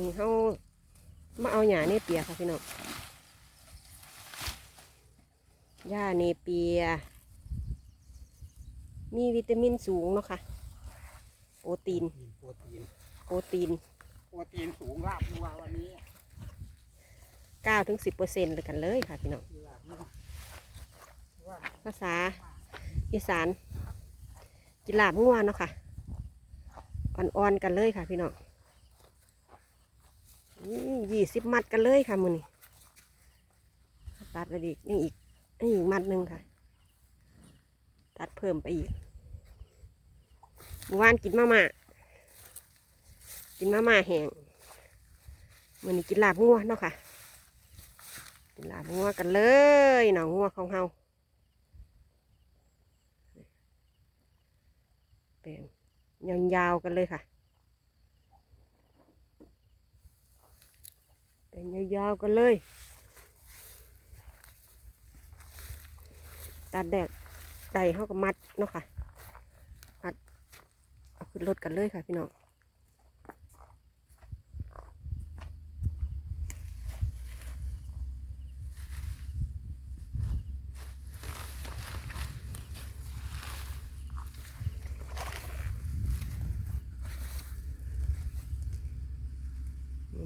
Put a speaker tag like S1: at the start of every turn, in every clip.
S1: นี่เขามาเอาหญ้าเนเปียค่ะพี่น้องหญ้าเนเปีย มีวิตามินสูงเนาะค่ะ โปรตีน
S2: โปรตีน
S1: โปรตีน
S2: โปรตีนสูงลาบนัววันนี้
S1: 9ถึง10เปอร์เซ็นต์เลยกันเลยค่ะพี่น้อง
S2: ลาบนัวว่า
S1: ภาษาอีสานกินลาบงัวเนาะค่ะ อ่อนๆกันเลยค่ะพี่น้อง ยี่สิบมัดกันเลยค่ะมือนี้ตัดไปอีกนี่อีกนี่อีกมัดหนึ่งค่ะ ตัดเพิ่มไปอีกเมื่อวานกินมาม่ากินมาม่าแห้งมือนี้กินลาบงัวเนาะค่ะ กินลาบงัวกันเลยหนองงัวของเฮาเป็นยาวๆกันเลยค่ะ เป็นยาวๆกันเลย ตัดแดดใดเขาก็มัดเนาะค่ะ มัด เอาขึ้นรถกันเลยค่ะพี่น้อง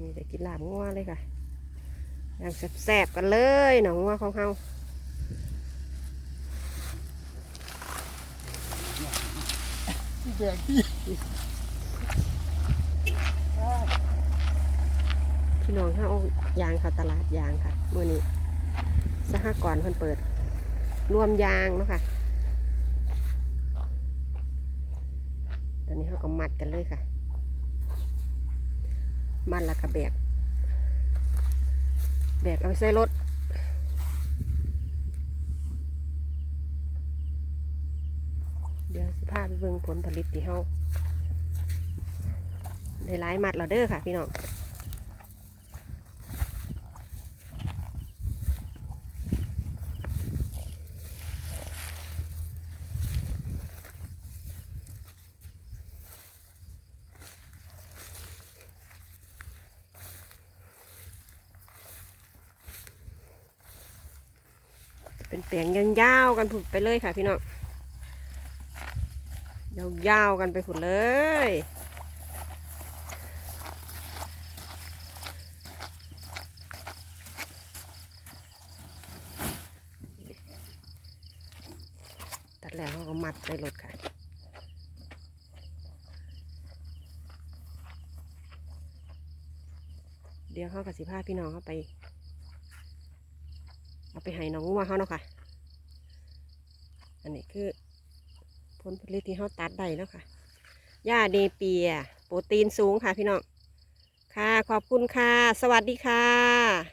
S1: นี่ได้กินลาบงัวเลยค่ะอย่างแซ่บๆกันเลยหนองงัวของเฮา
S2: แดงที่
S1: พี่น้องเฮายางค่ะตลาดยางค่ะมื่อนี้สหกรณ์เพิ่นเปิด รวมยางเนาะค่ะตอนนี้เขาก็มัดกันเลยค่ะ มัดละกับแบก แบกเอาไปใส่รถเดี๋ยวสิพาไปเบิ่งผลผลิตที่เฮาได้หลายมัดแล้วเด้อค่ะพี่น้อง เป็นเปลียงยาวๆกันผุดไปเลยค่ะพี่น้องยาวๆกันไปผุดเลย ตัดแล้วเขาก็มัดใส่รถค่ะเดี๋ยวเขากับสิพาพี่น้องเขาไป เอาไปให้น้องงัวเขาเนาะค่ะ อันนี้คือผลผลิตที่เขาตัดได้แล้วค่ะหญ้าเนเปีย โปรตีนสูงค่ะพี่น้อง ค่ะ ขอบคุณค่ะ สวัสดีค่ะ